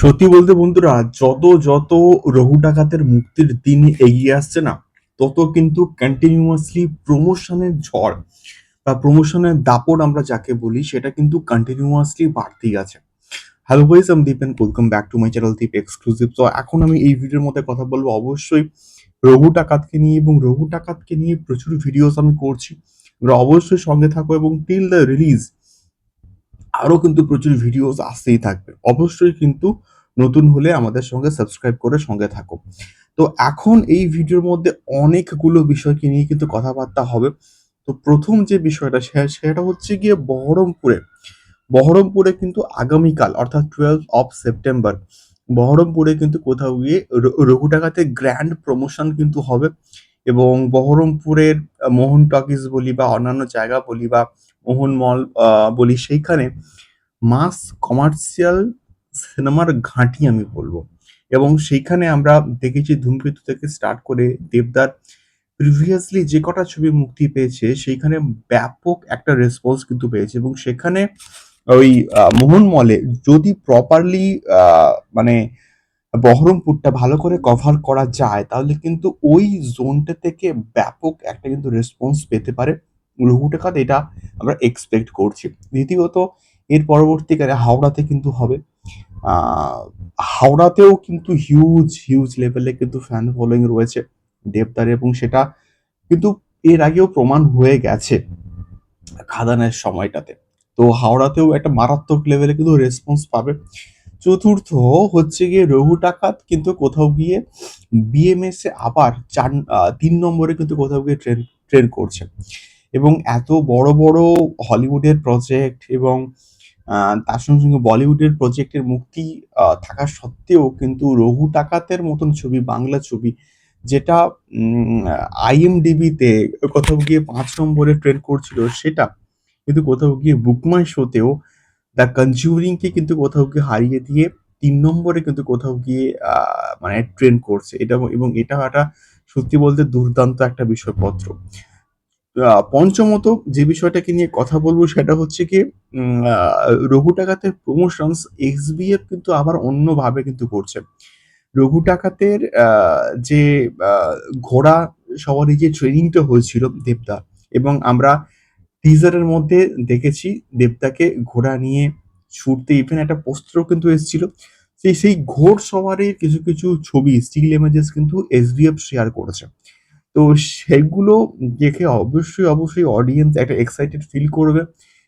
সত্যি বলতে বন্ধুরা, যত যত রঘু ডাকাতের মুক্তির দিন এগিয়ে আসছে না, তত কিন্তু কন্টিনিউয়াসলি প্রমোশনের ঝড় বা প্রমোশনের দাপট আমরা যাকে বলি, সেটা কিন্তু কন্টিনিউয়াসলি বাড়তেই আছে। হ্যালো গাইস আমি Deep and welcome back to my channel Deep exclusive তো এখন আমি এই ভিডিওর মধ্যে কথা বলব অবশ্যই রঘু টাকাতকে নিয়ে এবং রঘু টাকাতকে নিয়ে প্রচুর ভিডিওস আমি করছি। তোমরা অবশ্যই সঙ্গে থাকো এবং টিল দ্য রিলিজ আরও কিন্তু প্রচুর ভিডিওস আসতেই থাকবে। অবশ্যই কিন্তু নতুন হলে আমাদের সঙ্গে সাবস্ক্রাইব করে সঙ্গে থাকো। তো এখন এই ভিডিওর মধ্যে অনেকগুলো বিষয়কে নিয়ে কিন্তু কথাবার্তা হবে। তো প্রথম যে বিষয়টা সেটা হচ্ছে গিয়ে বহরমপুরে। বহরমপুরে কিন্তু আগামীকাল, অর্থাৎ টুয়েলভ অফ সেপ্টেম্বর বহরমপুরে কিন্তু কোথাও গিয়ে রঘু ডাকাতে গ্র্যান্ড প্রমোশন কিন্তু হবে। এবং বহরমপুরের মোহন টকিজ বলি বা অন্যান্য জায়গা বলি বা মোহন মল বলি, সেইখানে মাস কমার্শিয়াল সিনেমার ঘাঁটি আমি বলব। এবং সেইখানে আমরা দেখেছি ধূমকেতু থেকে স্টার্ট করে দেবদার। প্রিভিয়াসলি যে কটা ছবি মুক্তি পেয়েছে, সেইখানে ব্যাপক একটা রেসপন্স কিন্তু পেয়েছে। এবং সেখানে ওই মোহন মলে যদি প্রপারলি মানে বহরমপুরটা ভালো করে কভার করা যায়, তাহলে কিন্তু ওই জোনটা থেকে ব্যাপক একটা কিন্তু রেসপন্স পেতে পারে। টাকাতে এটা আমরা এক্সপেক্ট করছি। দ্বিতীয়ত, এর পরবর্তীকালে হাওড়াতে কিন্তু হবে। হাওড়াতেও কিন্তু হিউজ হিউজ লেভেলে কিন্তু ফ্যান ফলোয়িং রয়েছে দেবদার এবং সেটা কিন্তু এর আগেও প্রমাণ হয়ে গেছে খাদানের সময়টাতে। তো হাওড়াতেও একটা মারাত্মক লেভেলে কিন্তু রেসপন্স পাবে। চতুর্থ হচ্ছে গিয়ে রঘু টাকাত কিন্তু কোথাও গিয়ে বিএমএস এ আবার চার তিন নম্বরে কিন্তু কোথাও গিয়ে ট্রেন ট্রেন করছে। এবং এত বড় বড় হলিউডের প্রজেক্ট এবং তার সঙ্গে সঙ্গে বলিউডের প্রজেক্টের মুক্তি থাকা সত্ত্বেও কিন্তু রঘু টাকাতের মতন ছবি, বাংলা ছবি, যেটা আইএমডিবিতে কোথাও গিয়ে পাঁচ নম্বরে ট্রেন করছিল সেটা কিন্তু কোথাও গিয়ে বুকমাই শোতেও দ্য কনজিউরিংকে কিন্তু কোথাও গিয়ে হারিয়ে দিয়ে তিন নম্বরে কিন্তু কোথাও গিয়ে মানে ট্রেন করছে। এটা এবং এটা একটা সত্যি বলতে দুর্দান্ত একটা বিষয়পত্র। পঞ্চমত যে বিষয়টাকে নিয়ে কথা বলব সেটা হচ্ছে কি রঘু টাকাতের প্রমোশনস এক্সবিএফ কিন্তু আবার অন্যভাবে কিন্তু করছে। রঘু টাকাতের যে ঘোড়া সবারই যে ট্রেনিংটা হয়েছিল দেবদা, এবং আমরা টিজারের মধ্যে দেখেছি দেবদাকে ঘোড়া নিয়ে ছুটতে। ইভেন একটা পোস্টারও কিন্তু এসেছিল। সেই সেই ঘোড় সওয়ারির কিছু কিছু ছবি স্টিল ইমেজেস কিন্তু এসবিএফ শেয়ার করেছে। তো সেগুলো দেখে অবশ্যই অবশ্যই অডিয়েন্স একটা এক্সাইটেড ফিল করবে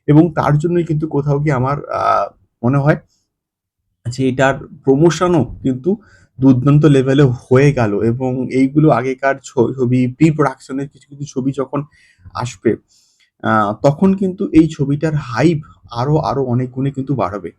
এবং তার জন্যই কিন্তু কোথাও গিয়ে আমার মনে হয় যে এটার প্রমোশনও কিন্তু দুর্দান্ত লেভেলে হয়ে গেল এবং এইগুলো আগেকার ছবি প্রি প্রোডাকশনের কিছু কিছু ছবি যখন আসবে তখন কিন্তু এই ছবিটার হাইপ আরও আরও অনেক গুণে কিন্তু বাড়বে।